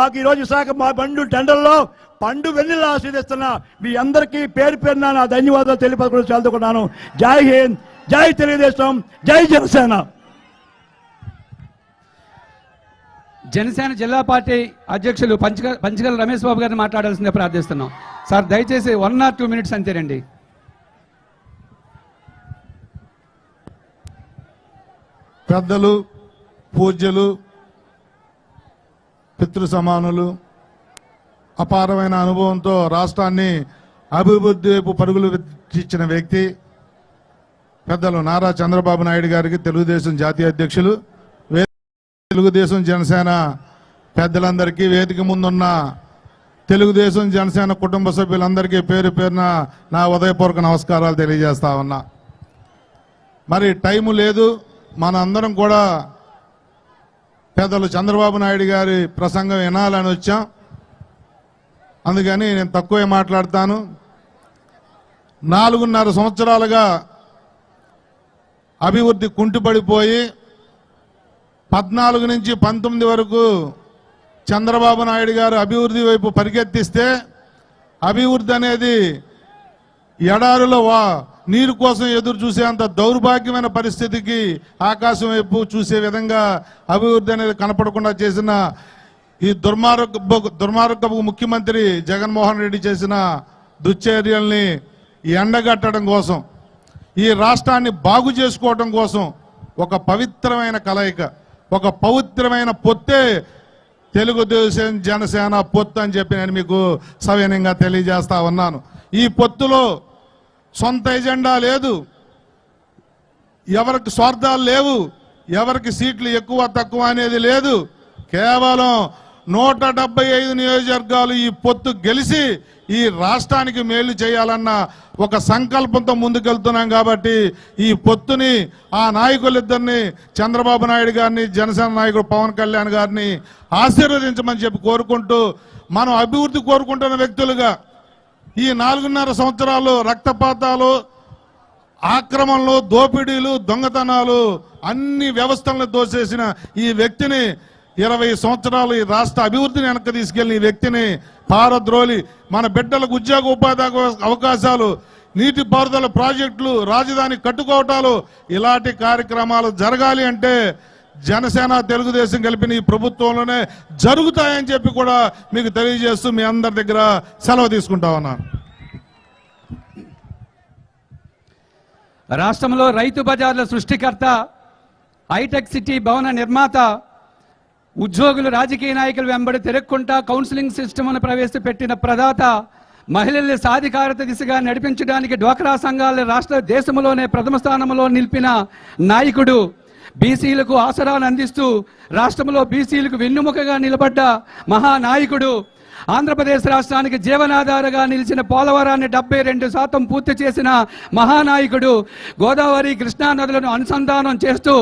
మాకు ఈ రోజు విశాఖ మా బండు టెండర్లో పండు వెన్నెల ఆశీర్దిస్తున్న మీ అందరికీ పేరు పేరున నా ధన్యవాదాలు తెలియపరచడం చదువుకున్నాను జై హింద్ జై తెలుగుదేశం జై జనసేన. జనసేన జిల్లా పార్టీ అధ్యక్షులు పంచగ పంచగల రమేష్ బాబు గారిని మాట్లాడాల్సిందే ప్రార్థిస్తున్నాం. సార్ దయచేసి వన్ ఆర్ టూ మినిట్స్ అంతేనండి. పెద్దలు పూజ్యులు పితృ సమానులు అపారమైన అనుభవంతో రాష్ట్రాన్ని అభివృద్ధి వైపు పరుగులు ఇచ్చిన వ్యక్తి పెద్దలు నారా చంద్రబాబు నాయుడు గారికి తెలుగుదేశం జాతీయ అధ్యక్షులు వే- తెలుగుదేశం జనసేన పెద్దలందరికీ వేదిక ముందున్న తెలుగుదేశం జనసేన కుటుంబ సభ్యులందరికీ పేరు పేరున నా ఉదయపూర్వక నమస్కారాలు తెలియజేస్తా ఉన్నా. మరి టైము లేదు మన అందరం కూడా పెద్దలు చంద్రబాబు నాయుడు గారి ప్రసంగం వినాలని వచ్చాం. అందుకని నేను తక్కువే మాట్లాడతాను. నాలుగున్నర సంవత్సరాలుగా అభివృద్ధి కుంటుపడిపోయి పద్నాలుగు నుంచి పంతొమ్మిది వరకు చంద్రబాబు నాయుడు గారు అభివృద్ధి వైపు పరిగెత్తిస్తే అభివృద్ధి అనేది ఎడారులో వా నీరు కోసం ఎదురు చూసేంత దౌర్భాగ్యమైన పరిస్థితికి ఆకాశం వైపు చూసే విధంగా అభివృద్ధి అనేది కనపడకుండా చేసిన ఈ దుర్మార్గ దుర్మార్గపు ముఖ్యమంత్రి జగన్మోహన్ రెడ్డి చేసిన దుశ్చర్యల్ని ఎండగట్టడం కోసం ఈ రాష్ట్రాన్ని బాగు చేసుకోవడం కోసం ఒక పవిత్రమైన కలయిక ఒక పవిత్రమైన పొత్తే తెలుగుదేశం జనసేన పొత్తు అని చెప్పి నేను మీకు సవినయంగా తెలియజేస్తా ఉన్నాను. ఈ పొత్తులో సొంత ఎజెండా లేదు. ఎవరికి స్వార్థాలు లేవు ఎవరికి సీట్లు ఎక్కువ తక్కువ అనేది లేదు. కేవలం నూట డెబ్బై ఐదు నియోజకవర్గాలు ఈ పొత్తు గెలిచి ఈ రాష్ట్రానికి మేలు చేయాలన్న ఒక సంకల్పంతో ముందుకెళ్తున్నాం కాబట్టి ఈ పొత్తుని ఆ నాయకులిద్దరిని చంద్రబాబు నాయుడు గారిని జనసేన నాయకుడు పవన్ కళ్యాణ్ గారిని ఆశీర్వదించమని చెప్పి కోరుకుంటూ మనం అభివృద్ధి కోరుకుంటున్న వ్యక్తులుగా ఈ నాలుగున్నర సంవత్సరాలు రక్తపాతాలు ఆక్రమణలు దోపిడీలు దొంగతనాలు అన్ని వ్యవస్థలను దోసేసిన ఈ వ్యక్తిని ఇరవై సంవత్సరాలు ఈ రాష్ట్ర అభివృద్ధిని వెనక్కి తీసుకెళ్ళిన ఈ వ్యక్తిని పారద్రోలి మన బిడ్డలకు ఉద్యోగ ఉపాధి అవ- అవకాశాలు నీటి పారుదల ప్రాజెక్టులు రాజధాని కట్టుకోవటాలు ఇలాంటి కార్యక్రమాలు జరగాలి అంటే జనసేన తెలుగుదేశం కలిపిన ఈ ప్రభుత్వంలోనే జరుగుతాయని చెప్పి కూడా మీకు తెలియజేస్తూ మీ అందరి దగ్గర సెలవు తీసుకుంటా ఉన్నాను. రాష్ట్రంలో రైతు బజార్ల సృష్టికర్త హైటెక్ సిటీ భవన నిర్మాత ఉద్యోగులు రాజకీయ నాయకులు వెంబడి తిరగకుండా కౌన్సిలింగ్ సిస్టమ్ను ప్రవేశపెట్టిన ప్రదాత మహిళల్ని సాధికారత దిశగా నడిపించడానికి డ్వాక్రా సంఘాల రాష్ట్ర దేశంలోనే ప్రథమ స్థానంలో నిలిపిన నాయకుడు బీసీలకు ఆసరాను అందిస్తూ రాష్ట్రంలో బీసీలకు వెన్నుముకగా నిలబడ్డ మహానాయకుడు ఆంధ్రప్రదేశ్ రాష్ట్రానికి జీవనాధారగా నిలిచిన పోలవరాన్ని డెబ్బై రెండు శాతం పూర్తి చేసిన మహానాయకుడు గోదావరి కృష్ణా నదులను అనుసంధానం చేస్తూ